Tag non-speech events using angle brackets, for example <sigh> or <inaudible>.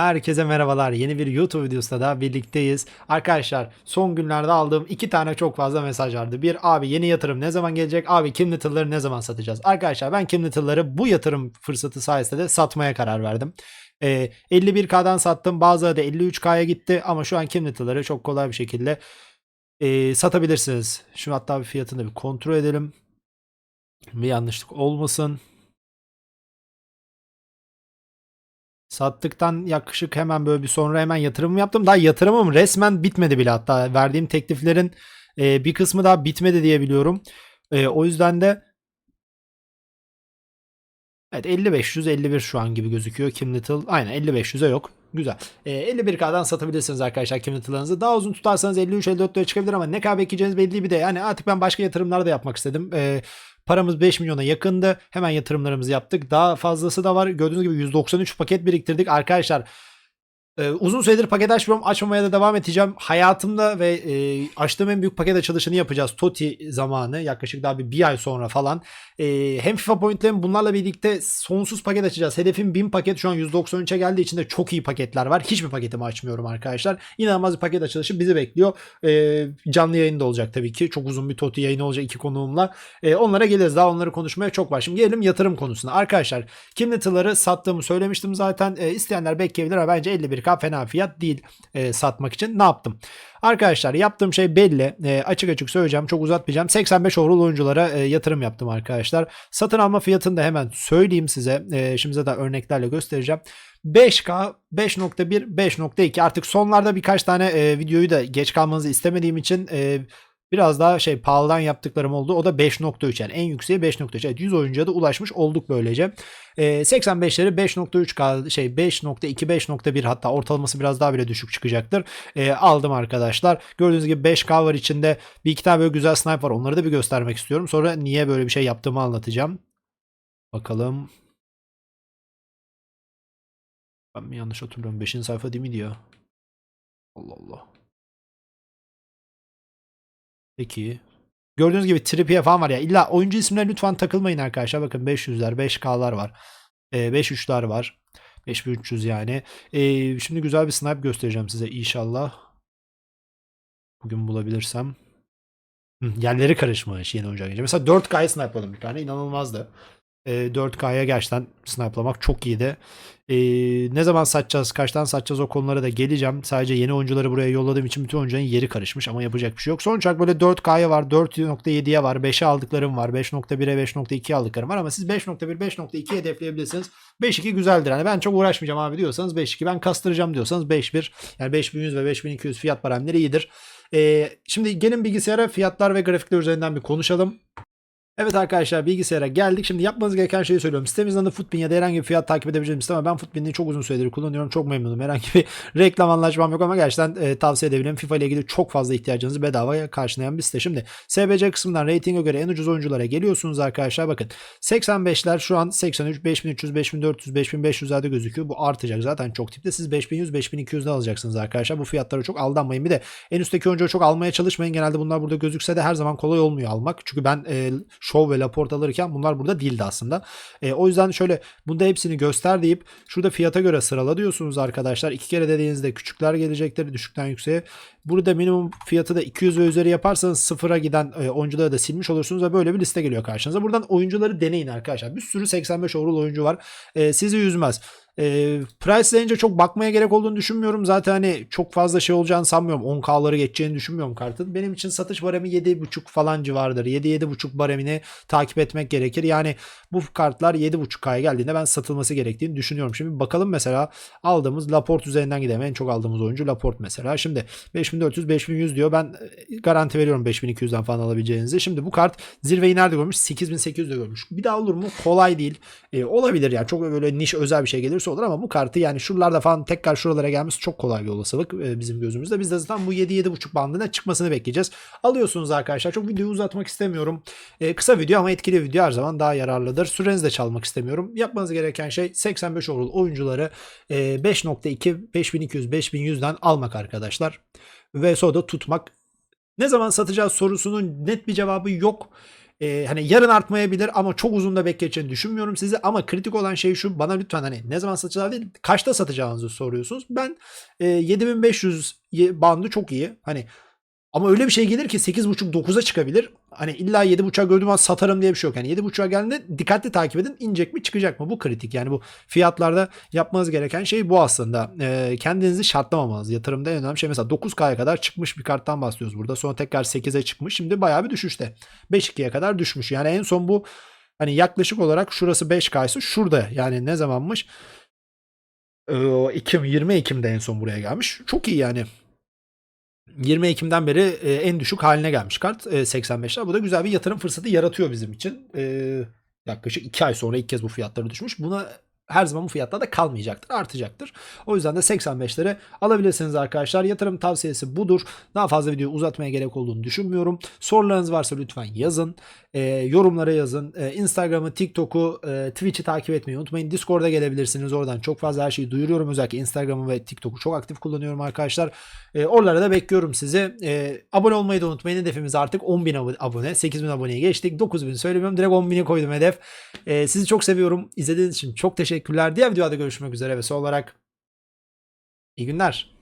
Herkese merhabalar. Yeni bir YouTube videosunda da birlikteyiz. Arkadaşlar son günlerde aldığım iki tane çok fazla mesaj vardı. Bir abi yeni yatırım ne zaman gelecek? Abi Kim Little'ları ne zaman satacağız? Arkadaşlar ben Kim Little'ları bu yatırım fırsatı sayesinde de satmaya karar verdim. Ee, 51K'dan sattım. Bazıları da 53K'ya gitti ama şu an Kim Little'ları çok kolay bir şekilde e, satabilirsiniz. Şu hatta bir fiyatını bir kontrol edelim. Bir yanlışlık olmasın. Sattıktan yaklaşık hemen böyle bir sonra hemen yatırım yaptım. Daha yatırımım resmen bitmedi bile hatta. Verdiğim tekliflerin e, bir kısmı daha bitmedi diye biliyorum. E, o yüzden de Evet 50-551 şu an gibi gözüküyor. Kim Little aynen 50-500'e yok. Güzel. E, 51K'dan satabilirsiniz arkadaşlar Kim Little'larınızı. Daha uzun tutarsanız 53-54'lere çıkabilir ama ne kadar bekleyeceğiniz belli bir de. Yani artık ben başka yatırımlar da yapmak istedim. E, Paramız 5 milyona yakındı. Hemen yatırımlarımızı yaptık. Daha fazlası da var. Gördüğünüz gibi 193 paket biriktirdik. Arkadaşlar ee, uzun süredir paket açmıyorum. Açmamaya da devam edeceğim. Hayatımda ve e, açtığım en büyük paket açılışını yapacağız. Toti zamanı. Yaklaşık daha bir, bir ay sonra falan. E, hem FIFA Point'lerim bunlarla birlikte sonsuz paket açacağız. Hedefim 1000 paket. Şu an 193'e geldiği için de çok iyi paketler var. Hiçbir paketimi açmıyorum arkadaşlar. İnanılmaz bir paket açılışı bizi bekliyor. E, canlı yayında olacak tabii ki. Çok uzun bir Toti yayını olacak iki konuğumla. E, onlara geliriz. Daha onları konuşmaya çok var. Şimdi gelelim yatırım konusuna. Arkadaşlar Kim Little'ları sattığımı söylemiştim zaten. E, isteyenler bekleyebilir bence 51k fena fiyat değil e, satmak için. Ne yaptım? Arkadaşlar yaptığım şey belli. E, açık açık söyleyeceğim. Çok uzatmayacağım. 85 overall oyunculara e, yatırım yaptım arkadaşlar. Satın alma fiyatını da hemen söyleyeyim size. E, şimdi zaten örneklerle göstereceğim. 5K, 5.1, 5.2 artık sonlarda birkaç tane e, videoyu da geç kalmanızı istemediğim için e, biraz daha şey pahalıdan yaptıklarım oldu. O da 5.3 yani en yükseği 5.3. Evet 100 oyuncuya da ulaşmış olduk böylece. E, 85'leri 5.3K şey 5.2 5.1 hatta ortalaması biraz daha bile düşük çıkacaktır. E, aldım arkadaşlar. Gördüğünüz gibi 5K var içinde. Bir iki tane böyle güzel snipe var. Onları da bir göstermek istiyorum. Sonra niye böyle bir şey yaptığımı anlatacağım. Bakalım. Ben mi yanlış hatırlıyorum? 5. sayfa değil mi diyor? Allah Allah. Peki. Gördüğünüz gibi Trippier falan var ya. İlla oyuncu isimlerine lütfen takılmayın arkadaşlar. Bakın 500'ler, 5K'lar var. E, 5.3'ler var. 5300 yani. E, şimdi güzel bir snipe göstereceğim size inşallah. Bugün bulabilirsem. Hı, yerleri karışmış yeni oyuncu. Mesela 4K'ya snipe'ladım bir tane. inanılmazdı. E, 4K'ya gerçekten snipe'lamak çok iyiydi. E, ne zaman satacağız, kaçtan satacağız o konulara da geleceğim. Sadece yeni oyuncuları buraya yolladığım için bütün oyuncuların yeri karışmış ama yapacak bir şey yok. Sonuç olarak böyle 4K'ya var, 4.7'ye var, 5'e aldıklarım var, 5.1'e, 5.2'ye aldıklarım var ama siz 5.1, 5.2 hedefleyebilirsiniz. 5.2 güzeldir. Hani ben çok uğraşmayacağım abi diyorsanız 5.2, ben kastıracağım diyorsanız 5.1. Yani 5100 ve 5200 fiyat paramları iyidir. E, şimdi gelin bilgisayara fiyatlar ve grafikler üzerinden bir konuşalım. Evet arkadaşlar bilgisayara geldik. Şimdi yapmanız gereken şeyi söylüyorum. Sitemizden de Footbin ya da herhangi bir fiyat takip edebileceğim ama ben Footbin'i çok uzun süredir kullanıyorum. Çok memnunum. Herhangi bir <laughs> reklam anlaşmam yok ama gerçekten e, tavsiye edebilirim. FIFA ile ilgili çok fazla ihtiyacınızı bedavaya karşılayan bir site. Şimdi SBC kısmından ratinge göre en ucuz oyunculara geliyorsunuz arkadaşlar. Bakın 85'ler şu an 83, 5300, 5400, 5500'lerde gözüküyor. Bu artacak zaten çok tipte. Siz 5100, 5200'de alacaksınız arkadaşlar. Bu fiyatlara çok aldanmayın. Bir de en üstteki oyuncuyu çok almaya çalışmayın. Genelde bunlar burada gözükse de her zaman kolay olmuyor almak. Çünkü ben e, Show ve Laporte alırken bunlar burada değildi aslında. E, o yüzden şöyle bunda hepsini göster deyip şurada fiyata göre sırala diyorsunuz arkadaşlar. İki kere dediğinizde küçükler gelecektir düşükten yükseğe. Burada minimum fiyatı da 200 ve üzeri yaparsanız sıfıra giden e, oyuncuları da silmiş olursunuz ve böyle bir liste geliyor karşınıza. Buradan oyuncuları deneyin arkadaşlar. Bir sürü 85 overall oyuncu var. E, sizi yüzmez. E, price range'e çok bakmaya gerek olduğunu düşünmüyorum. Zaten hani çok fazla şey olacağını sanmıyorum. 10K'ları geçeceğini düşünmüyorum kartın. Benim için satış baremi 7.5 falan civarıdır. 7-7.5 baremini takip etmek gerekir. Yani bu kartlar 7.5K'ya geldiğinde ben satılması gerektiğini düşünüyorum. Şimdi bakalım mesela aldığımız Laporte üzerinden gidelim. En çok aldığımız oyuncu Laporte mesela. Şimdi 5400 5100 diyor. Ben e, garanti veriyorum 5200'den falan alabileceğinizi. Şimdi bu kart zirveyi nerede görmüş? 8800'de görmüş. Bir daha olur mu? Kolay değil. E, olabilir yani. Çok böyle niş özel bir şey gelirse olur ama bu kartı yani şuralarda falan tekrar şuralara gelmesi çok kolay bir olasılık e, bizim gözümüzde. Biz de zaten bu 7-7.5 bandına çıkmasını bekleyeceğiz. Alıyorsunuz arkadaşlar. Çok videoyu uzatmak istemiyorum. E, kısa video ama etkili video her zaman daha yararlıdır. Sürenizi de çalmak istemiyorum. Yapmanız gereken şey 85 overall oyuncuları e, 5.2 5200 5100'den almak arkadaşlar. Ve sonra da tutmak. Ne zaman satacağız sorusunun net bir cevabı yok. Ee, hani yarın artmayabilir ama çok uzun da bekleyeceğini düşünmüyorum sizi. Ama kritik olan şey şu bana lütfen hani ne zaman satacağınızı değil kaçta satacağınızı soruyorsunuz. Ben e, 7500 ye- bandı çok iyi. Hani ama öyle bir şey gelir ki 8.5-9'a çıkabilir. Hani illa 7.5'a gördüğüm an satarım diye bir şey yok. Yani 7.5'a geldiğinde dikkatli takip edin. inecek mi çıkacak mı? Bu kritik. Yani bu fiyatlarda yapmanız gereken şey bu aslında. Ee, kendinizi şartlamamanız. Yatırımda en önemli şey mesela 9K'ya kadar çıkmış bir karttan bahsediyoruz burada. Sonra tekrar 8'e çıkmış. Şimdi bayağı bir düşüşte. 5.2'ye kadar düşmüş. Yani en son bu hani yaklaşık olarak şurası 5K ise şurada. Yani ne zamanmış? Ee, Ekim 20 Ekim'de en son buraya gelmiş. Çok iyi yani. 20 Ekim'den beri e, en düşük haline gelmiş kart e, 85'ler. Bu da güzel bir yatırım fırsatı yaratıyor bizim için. E, yaklaşık 2 ay sonra ilk kez bu fiyatları düşmüş. Buna her zaman bu fiyatlar da kalmayacaktır, artacaktır. O yüzden de 85'lere alabilirsiniz arkadaşlar. Yatırım tavsiyesi budur. Daha fazla videoyu uzatmaya gerek olduğunu düşünmüyorum. Sorularınız varsa lütfen yazın. E, yorumlara yazın. E, Instagram'ı, TikTok'u, e, Twitch'i takip etmeyi unutmayın. Discord'a gelebilirsiniz. Oradan çok fazla her şeyi duyuruyorum. Özellikle Instagram'ı ve TikTok'u çok aktif kullanıyorum arkadaşlar. E, oralara da bekliyorum sizi. E, abone olmayı da unutmayın. Hedefimiz artık 10.000 abo- abone. 8.000 aboneye geçtik. 9.000 söylemiyorum. Direkt 10.000'e koydum hedef. E, sizi çok seviyorum. İzlediğiniz için çok teşekkürler. Diğer videoda görüşmek üzere ve son olarak iyi günler.